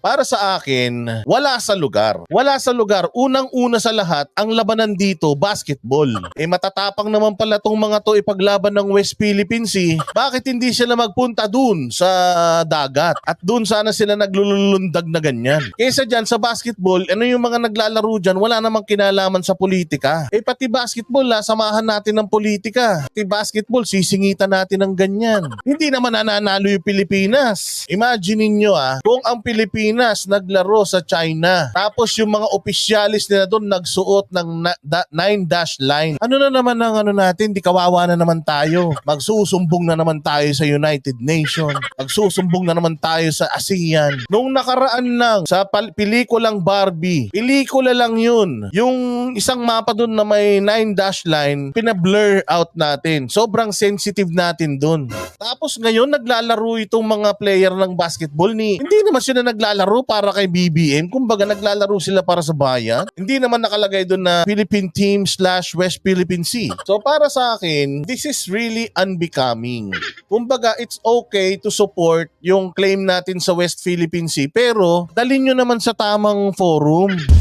Para sa akin, wala sa lugar. Wala sa lugar. Unang-una sa lahat, ang labanan dito, basketball. Eh matatapang naman pala tong mga to ipaglaban ng West Philippine Sea. Bakit hindi sila magpunta dun sa dagat? At dun sana sila naglulundag na ganyan. Kaysa dyan sa basketball, ano yung mga naglalaro dyan, wala namang kinalaman sa politika. Eh pati basketball, ha, samahan natin ng politika. Pati basketball, sisingitan natin ng ganyan. Hindi naman nananalo yung Pilipinas. Imagine ninyo ah, kung ang Pilipinas naglaro sa China, tapos yung mga opisyalis nila doon nagsuot ng na, da, nine dash line. Ano na naman ang ano natin, di kawawa na naman tayo. Magsusumbong na naman tayo sa United Nations. Magsusumbong na naman tayo sa ASEAN. Nung nakaraan lang sa pelikulang Barbie, pelikula lang yun. Yung isang mapa doon na may nine dash line, pina-blur out natin. Sobrang sensitive natin doon. Tapos ngayon naglalaro itong mga player ng basketball ni hindi naman sila naglalaro para kay BBM. Kumbaga naglalaro sila para sa bayan. Hindi naman nakalagay doon na Philippine Team slash West Philippine Sea. So para sa akin, this is really unbecoming. Kumbaga it's okay to support yung claim natin sa West Philippine Sea pero dalhin nyo naman sa tamang forum.